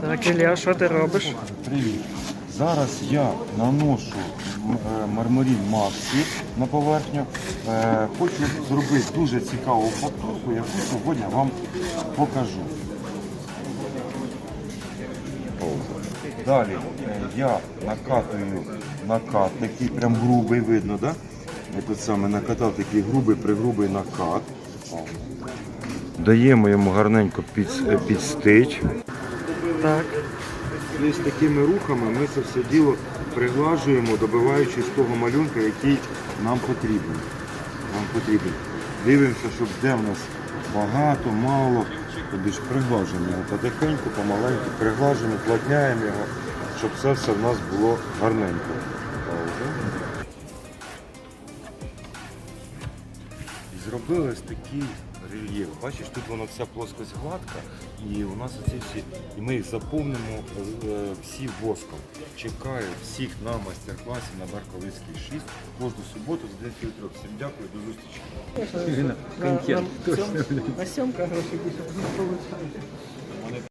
Так, Ілля, що ти робиш? Привіт. Зараз я наношу е, мармурін Максі на поверхню. Е, Хочу зробити дуже цікаву фактурку, яку сьогодні вам покажу. Далі е, я накатую накат, такий прям грубий видно, да? Я тут саме накатав такий грубий, пригрубий накат. Даємо йому гарненько під. Так. І з такими рухами ми це все діло приглажуємо, добиваючись того малюнка, який нам потрібен. Нам потрібен. Дивимося, щоб де в нас багато, мало. Тобі ж приглажуємо його потихеньку, помаленьку, приглажуємо, плотняємо його, щоб це все в нас було гарненько. І зробили такий рельєф. Бачиш, тут вона вся плоскость гладка, і у нас оці всі, і ми їх заповнимо е, всі воском. Чекаю всіх на майстер-класі на Барковицький 6 кожну суботу з 9 утра. Всім дякую, до зустрічі. На, на, на, сьом- на сьомка гроші більше не.